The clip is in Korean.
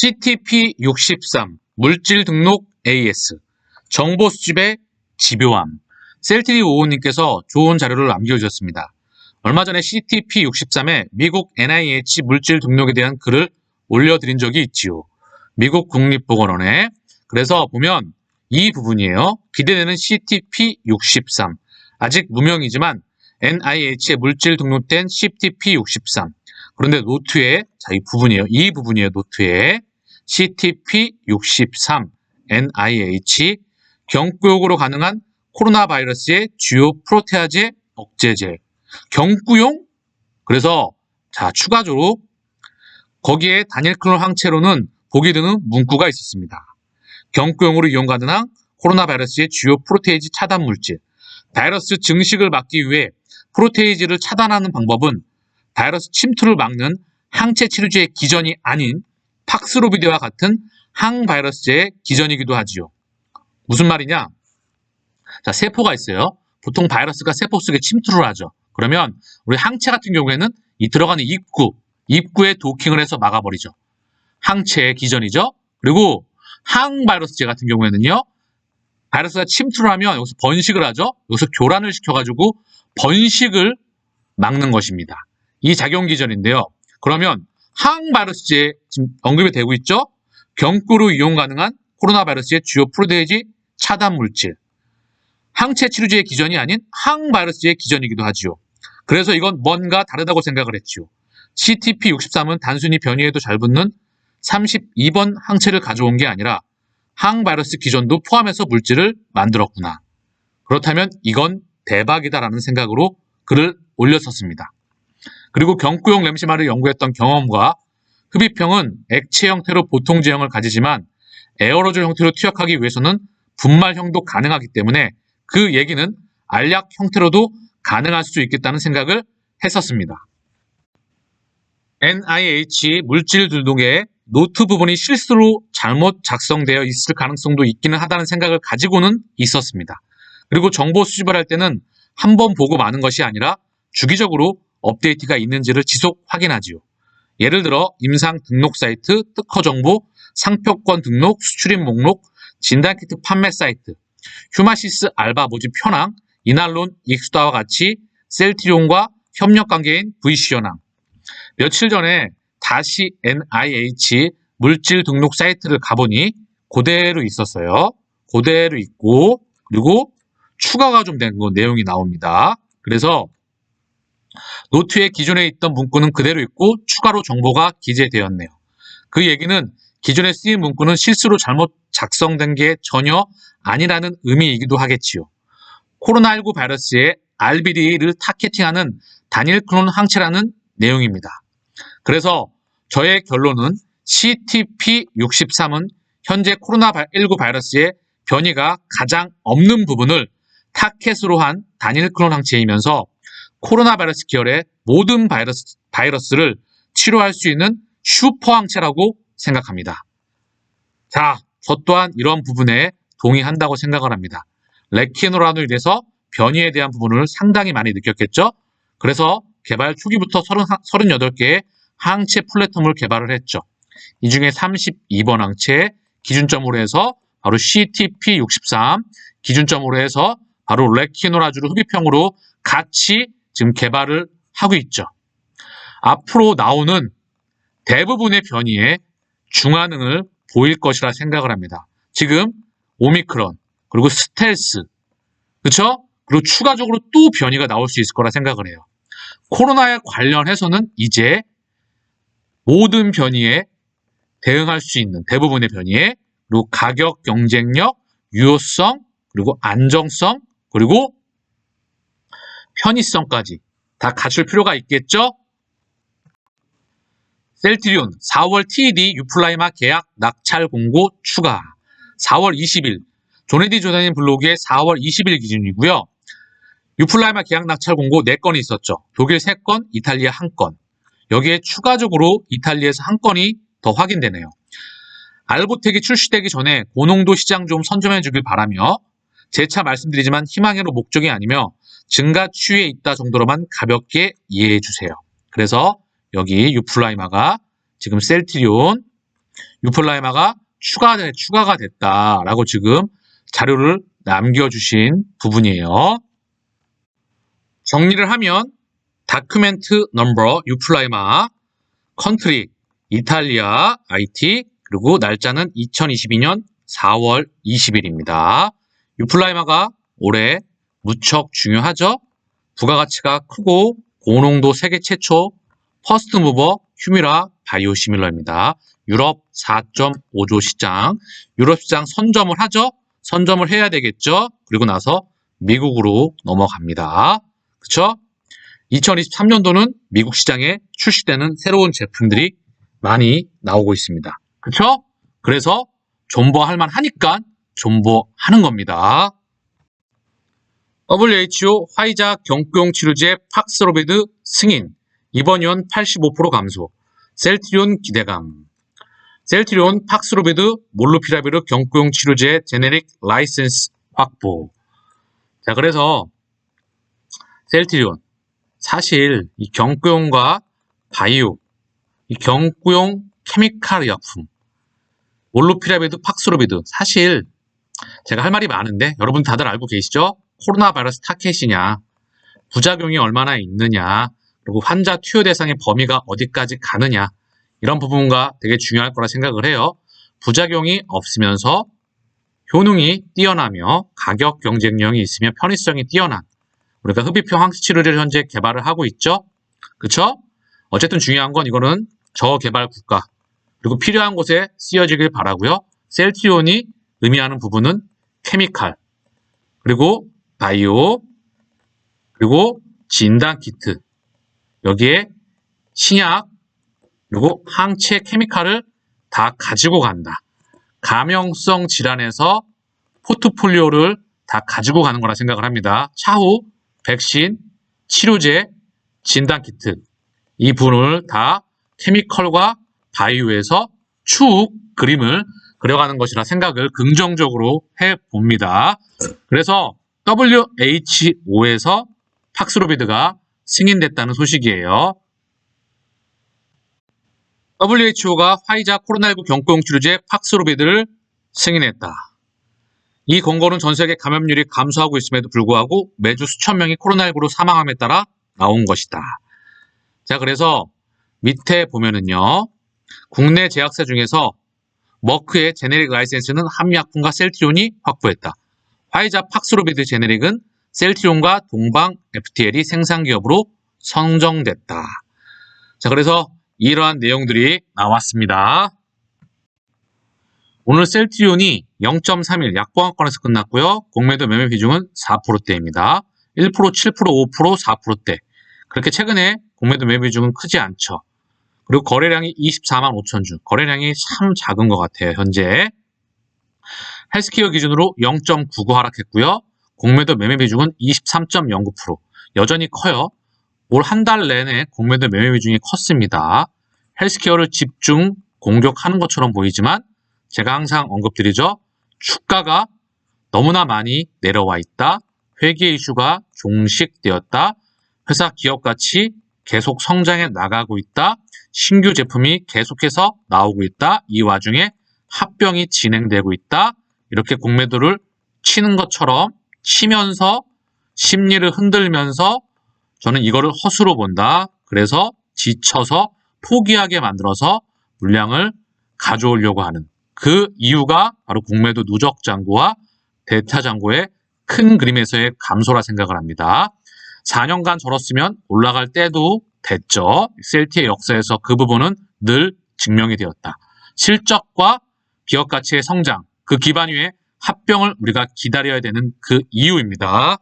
CTP63 물질 등록 AS 정보 수집의 집요함 셀티리 오호님께서 좋은 자료를 남겨주셨습니다. 얼마 전에 CTP63에 미국 NIH 물질 등록에 대한 글을 올려드린 적이 있지요. 미국 국립보건원에 그래서 보면 이 부분이에요. 기대되는 CTP63 아직 무명이지만 NIH에 물질 등록된 CTP63 그런데 노트에 자 이 부분이에요. 이 부분이에요. 노트에 CTP63 NIH 경구용으로 가능한 코로나 바이러스의 주요 프로테아제 억제제. 경구용? 그래서 자 추가적으로 거기에 단일 클론 항체로는 보기 드는 문구가 있었습니다. 경구용으로 이용 가능한 코로나 바이러스의 주요 프로테이지 차단 물질. 바이러스 증식을 막기 위해 프로테이지를 차단하는 방법은 바이러스 침투를 막는 항체 치료제의 기전이 아닌 팍스로비드와 같은 항바이러스제의 기전이기도 하지요. 무슨 말이냐? 자, 세포가 있어요. 보통 바이러스가 세포 속에 침투를 하죠. 그러면 우리 항체 같은 경우에는 이 들어가는 입구, 입구에 도킹을 해서 막아버리죠. 항체의 기전이죠. 그리고 항바이러스제 같은 경우에는요. 바이러스가 침투를 하면 여기서 번식을 하죠. 여기서 교란을 시켜가지고 번식을 막는 것입니다. 이 작용 기전인데요. 그러면 항 바이러스제 지금 언급이 되고 있죠. 경구로 이용 가능한 코로나 바이러스의 주요 프로테이지 차단 물질. 항체 치료제의 기전이 아닌 항바이러스제의 기전이기도 하지요. 그래서 이건 뭔가 다르다고 생각을 했지요. CTP63은 단순히 변이에도 잘 붙는 32번 항체를 가져온 게 아니라 항바이러스 기전도 포함해서 물질을 만들었구나. 그렇다면 이건 대박이다라는 생각으로 글을 올렸었습니다. 그리고 경구용 램시마를 연구했던 경험과 흡입형은 액체 형태로 보통 제형을 가지지만 에어로졸 형태로 투약하기 위해서는 분말형도 가능하기 때문에 그 얘기는 알약 형태로도 가능할 수 있겠다는 생각을 했었습니다. NIH 물질 등록의 노트 부분이 실수로 잘못 작성되어 있을 가능성도 있기는 하다는 생각을 가지고는 있었습니다. 그리고 정보 수집을 할 때는 한 번 보고 마는 것이 아니라 주기적으로 업데이트가 있는지를 지속 확인하지요. 예를 들어 임상 등록 사이트, 특허 정보, 상표권 등록, 수출입 목록, 진단키트 판매 사이트, 휴마시스 알바 모집 현황, 이날론 익스다와 같이 셀티온과 협력 관계인 VC 현황. 며칠 전에 다시 NIH 물질 등록 사이트를 가보니 그대로 있었어요. 그대로 있고 그리고 추가가 좀된 내용이 나옵니다. 그래서 노트에 기존에 있던 문구는 그대로 있고 추가로 정보가 기재되었네요. 그 얘기는 기존에 쓰인 문구는 실수로 잘못 작성된 게 전혀 아니라는 의미이기도 하겠지요. 코로나19 바이러스의 RBD를 타겟팅하는 단일 클론 항체라는 내용입니다. 그래서 저의 결론은 CTP63은 현재 코로나19 바이러스의 변이가 가장 없는 부분을 타켓으로 한 단일 클론 항체이면서 코로나 바이러스 계열의 모든 바이러스, 바이러스를 치료할 수 있는 슈퍼 항체라고 생각합니다. 자, 저 또한 이런 부분에 동의한다고 생각을 합니다. 레키노라노에 대해서 변이에 대한 부분을 상당히 많이 느꼈겠죠? 그래서 개발 초기부터 38개의 항체 플랫폼을 개발을 했죠. 이 중에 32번 항체 기준점으로 해서 바로 CTP63 기준점으로 해서 바로 레키노라주를 흡입형으로 같이 지금 개발을 하고 있죠. 앞으로 나오는 대부분의 변이에 중화능을 보일 것이라 생각을 합니다. 지금 오미크론 그리고 스텔스 그렇죠? 그리고 추가적으로 또 변이가 나올 수 있을 거라 생각을 해요. 코로나에 관련해서는 이제 모든 변이에 대응할 수 있는 대부분의 변이에 그리고 가격 경쟁력, 유효성, 그리고 안정성, 그리고 편의성까지 다 갖출 필요가 있겠죠? 셀트리온 4월 TED 유플라이마 계약 낙찰 공고 추가 4월 20일 조네디 조단님 블로그에 4월 20일 기준이고요. 유플라이마 계약 낙찰 공고 4건이 있었죠. 독일 3건, 이탈리아 1건. 여기에 추가적으로 이탈리아에서 한 건이 더 확인되네요. 알보텍이 출시되기 전에 고농도 시장 좀 선점해 주길 바라며 재차 말씀드리지만 희망으로 목적이 아니며 증가 추이에 있다 정도로만 가볍게 이해해 주세요. 그래서 여기 유플라이마가 지금 셀트리온 유플라이마가 추가, 추가가 됐다라고 지금 자료를 남겨주신 부분이에요. 정리를 하면 다큐멘트 넘버 유플라이마 컨트리 이탈리아 IT 그리고 날짜는 2022년 4월 20일입니다. 유플라이마가 올해 무척 중요하죠? 부가가치가 크고 고농도 세계 최초 퍼스트 무버 휴미라 바이오 시밀러입니다. 유럽 4.5조 시장, 유럽 시장 선점을 하죠? 선점을 해야 되겠죠? 그리고 나서 미국으로 넘어갑니다. 그쵸? 2023년도는 미국 시장에 출시되는 새로운 제품들이 많이 나오고 있습니다. 그쵸? 그래서 존버할 만하니까 존버하는 겁니다. WHO 화이자 경구용 치료제 팍스로비드 승인. 이번 연85% 감소. 셀트리온 기대감. 셀트리온 팍스로비드 몰루피라비르 경구용 치료제 제네릭 라이센스 확보. 자 그래서 셀트리온. 사실 이 경구용과 바이오 이 경구용 케미칼 의약품 몰루피라비드 팍스로비드 사실 제가 할 말이 많은데 여러분 다들 알고 계시죠? 코로나 바이러스 타켓이냐, 부작용이 얼마나 있느냐, 그리고 환자 투여 대상의 범위가 어디까지 가느냐, 이런 부분과 되게 중요할 거라 생각을 해요. 부작용이 없으면서 효능이 뛰어나며 가격 경쟁력이 있으며 편의성이 뛰어난 우리가 흡입형 항체 치료제를 현재 개발을 하고 있죠. 그쵸? 어쨌든 중요한 건 이거는 저개발 국가 그리고 필요한 곳에 쓰여지길 바라고요. 셀트리온이 의미하는 부분은 케미칼 그리고 바이오, 그리고 진단 키트, 여기에 신약, 그리고 항체 케미칼을 다 가지고 간다. 감염성 질환에서 포트폴리오를 다 가지고 가는 거라 생각을 합니다. 차후 백신, 치료제, 진단 키트 이 부분을 다 케미컬과 바이오에서 추후 그림을 그려가는 것이라 생각을 긍정적으로 해 봅니다. 그래서 WHO에서 팍스로비드가 승인됐다는 소식이에요. WHO가 화이자 코로나19 경구용 치료제 팍스로비드를 승인했다. 이 권고는 전 세계 감염률이 감소하고 있음에도 불구하고 매주 수천 명이 코로나19로 사망함에 따라 나온 것이다. 자, 그래서 밑에 보면은요. 국내 제약사 중에서 머크의 제네릭 라이센스는 한미약품과 셀트리온이 확보했다. 화이자 팍스로비드 제네릭은 셀트리온과 동방 FTL이 생산 기업으로 선정됐다. 자, 그래서 이러한 내용들이 나왔습니다. 오늘 셀트리온이 0.31 약보합권에서 끝났고요. 공매도 매매 비중은 4%대입니다. 1%, 7%, 5%, 4%대. 그렇게 최근에 공매도 매매 비중은 크지 않죠. 그리고 거래량이 24만 5천 주. 거래량이 참 작은 것 같아요, 현재. 헬스케어 기준으로 0.99 하락했고요. 공매도 매매 비중은 23.09%. 여전히 커요. 올 한 달 내내 공매도 매매 비중이 컸습니다. 헬스케어를 집중 공격하는 것처럼 보이지만 제가 항상 언급드리죠. 주가가 너무나 많이 내려와 있다. 회계 이슈가 종식되었다. 회사 기업 가치 계속 성장해 나가고 있다. 신규 제품이 계속해서 나오고 있다. 이 와중에 합병이 진행되고 있다. 이렇게 공매도를 치는 것처럼 치면서 심리를 흔들면서 저는 이거를 허수로 본다. 그래서 지쳐서 포기하게 만들어서 물량을 가져오려고 하는 그 이유가 바로 공매도 누적 잔고와 대타 잔고의 큰 그림에서의 감소라 생각을 합니다. 4년간 절었으면 올라갈 때도 됐죠. 셀티의 역사에서 그 부분은 늘 증명이 되었다. 실적과 기업 가치의 성장, 그 기반 위에 합병을 우리가 기다려야 되는 그 이유입니다.